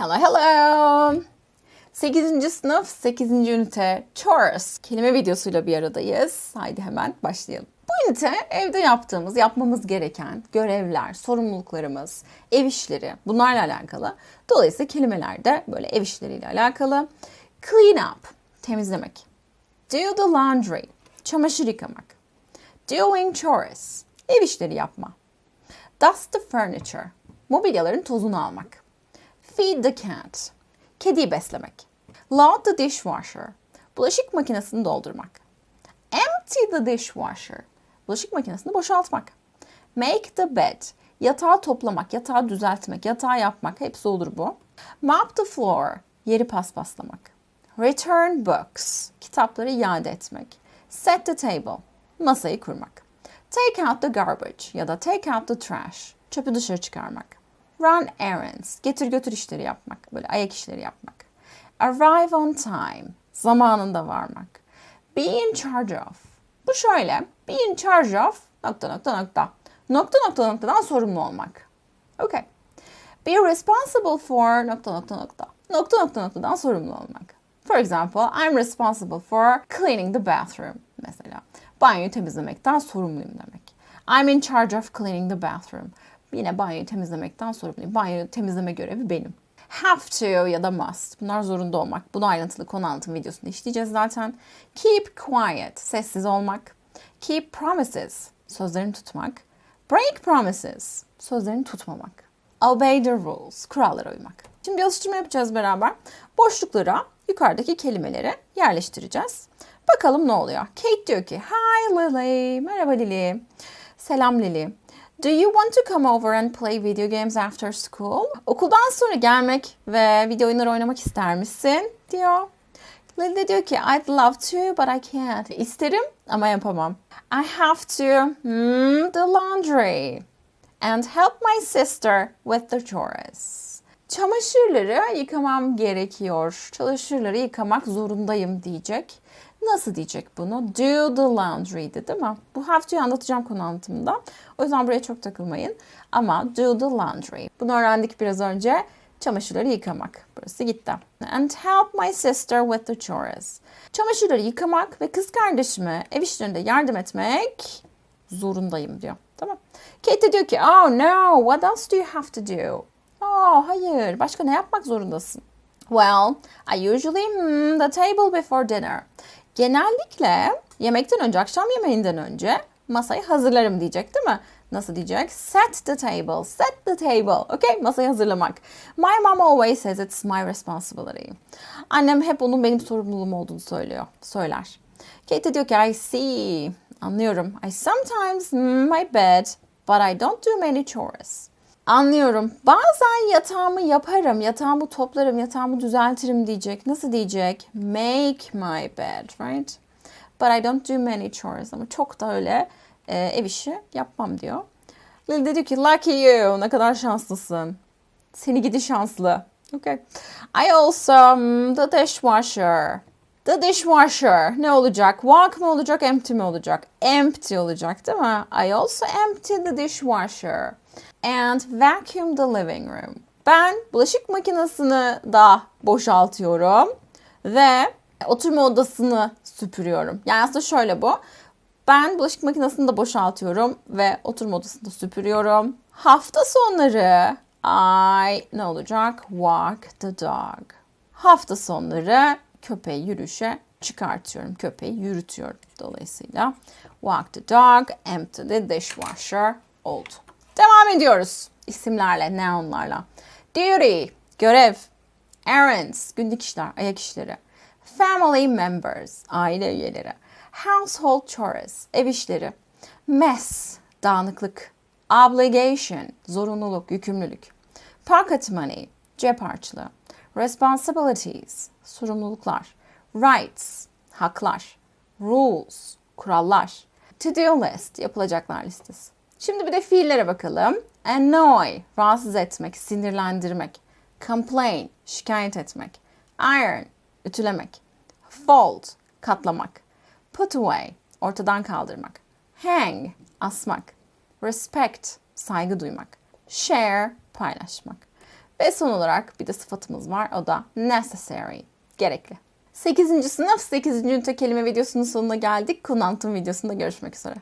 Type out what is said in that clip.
Hello hello. 8. sınıf 8. ünite chorus kelime videosuyla bir aradayız. Haydi hemen başlayalım. Bu ünite evde yaptığımız, yapmamız gereken görevler, sorumluluklarımız, ev işleri bunlarla alakalı. Dolayısıyla kelimeler de böyle ev işleriyle alakalı. Clean up, temizlemek. Do the laundry, çamaşır yıkamak. Doing chores, ev işleri yapma. Dust the furniture, mobilyaların tozunu almak. Feed the cat, kediyi beslemek. Load the dishwasher, bulaşık makinesini doldurmak. Empty the dishwasher, bulaşık makinesini boşaltmak. Make the bed, yatağı toplamak, yatağı düzeltmek, yatağı yapmak hepsi olur bu. Mop the floor, yeri paspaslamak. Return books, kitapları iade etmek. Set the table, masayı kurmak. Take out the garbage ya da take out the trash, çöpü dışarı çıkarmak. Run errands, getir götür işleri yapmak, böyle ayak işleri yapmak. Arrive on time, zamanında varmak. Be in charge of. Bu şöyle, be in charge of nokta nokta nokta. Nokta nokta noktadan sorumlu olmak. Okay. Be responsible for nokta nokta nokta. Nokta nokta noktadan sorumlu olmak. For example, I'm responsible for cleaning the bathroom. Mesela banyoyu temizlemekten sorumluyum demek. I'm in charge of cleaning the bathroom. Yine banyoyu temizlemekten sorumluyum. Banyoyu temizleme görevi benim. Have to ya da must. Bunlar zorunda olmak. Bunu ayrıntılı konu anlatım videosunda işleyeceğiz zaten. Keep quiet. Sessiz olmak. Keep promises. Sözlerini tutmak. Break promises. Sözlerini tutmamak. Obey the rules. Kurallara uymak. Şimdi bir alıştırma yapacağız beraber. Boşluklara yukarıdaki kelimeleri yerleştireceğiz. Bakalım ne oluyor. Kate diyor ki Hi Lily. Merhaba Lily. Selam Lily. Do you want to come over and play video games after school? Okuldan sonra gelmek ve video oyunları oynamak ister misin? diyor. Lily de diyor ki I'd love to but I can't. İsterim ama yapamam. I have to hmm, the laundry and help my sister with the chores. Çamaşırları yıkamam gerekiyor. Çamaşırları yıkamak zorundayım diyecek. Nasıl diyecek bunu? Do the laundry değil mi? Bu have to'yu anlatacağım konu anlatımında. O yüzden buraya çok takılmayın. Ama do the laundry. Bunu öğrendik biraz önce. Çamaşırları yıkamak. Burası gitti. And help my sister with the chores. Çamaşırları yıkamak ve kız kardeşime ev işlerinde yardım etmek zorundayım diyor. Tamam. Kate diyor ki, oh no, what else do you have to do? Oh hayır, başka ne yapmak zorundasın? Well, I usually hmm, the table before dinner. Genellikle yemekten önce, akşam yemeğinden önce masayı hazırlarım diyecek değil mi? Nasıl diyecek? Set the table. Set the table. Okay? Masayı hazırlamak. My mom always says it's my responsibility. Annem hep onun benim sorumluluğum olduğunu söylüyor. Söyler. Kate diyor ki I see. Anlıyorum. I sometimes my bed but I don't do many chores. Anlıyorum. Bazen yatağımı yaparım, yatağımı toplarım, yatağımı düzeltirim diyecek. Nasıl diyecek? Make my bed, right? But I don't do many chores. Ama çok da öyle e, ev işi yapmam diyor. Lily de diyor ki lucky you. Ne kadar şanslısın. Seni gidi şanslı. Okay. I also um, the dishwasher. The dishwasher ne olacak? Walk mı olacak, empty mi olacak? Empty olacak değil mi? I also empty the dishwasher and vacuum the living room. Ben bulaşık makinesini da boşaltıyorum ve oturma odasını süpürüyorum. Yani aslında şöyle bu. Ben bulaşık makinesini de boşaltıyorum ve oturma odasını da süpürüyorum. Hafta sonları I ne olacak? Walk the dog. Hafta sonları köpeği yürüyüşe çıkartıyorum. Köpeği yürütüyorum. Dolayısıyla walk the dog, empty the dishwasher oldu. Devam ediyoruz isimlerle, nounlarla. Duty, görev. Errands, günlük işler, ayak işleri. Family members, aile üyeleri. Household chores, ev işleri. Mess, dağınıklık. Obligation, zorunluluk, yükümlülük. Pocket money, cep harçlığı. Responsibilities, sorumluluklar. Rights, haklar. Rules, kurallar. To-do list, yapılacaklar listesi. Şimdi bir de fiillere bakalım. Annoy, rahatsız etmek, sinirlendirmek. Complain, şikayet etmek. Iron, ütülemek. Fold, katlamak. Put away, ortadan kaldırmak. Hang, asmak. Respect, saygı duymak. Share, paylaşmak. Ve son olarak bir de sıfatımız var. O da necessary. Gerekli. 8. sınıf 8. ünite kelime videosunun sonuna geldik. Konu anlatım videosunda görüşmek üzere.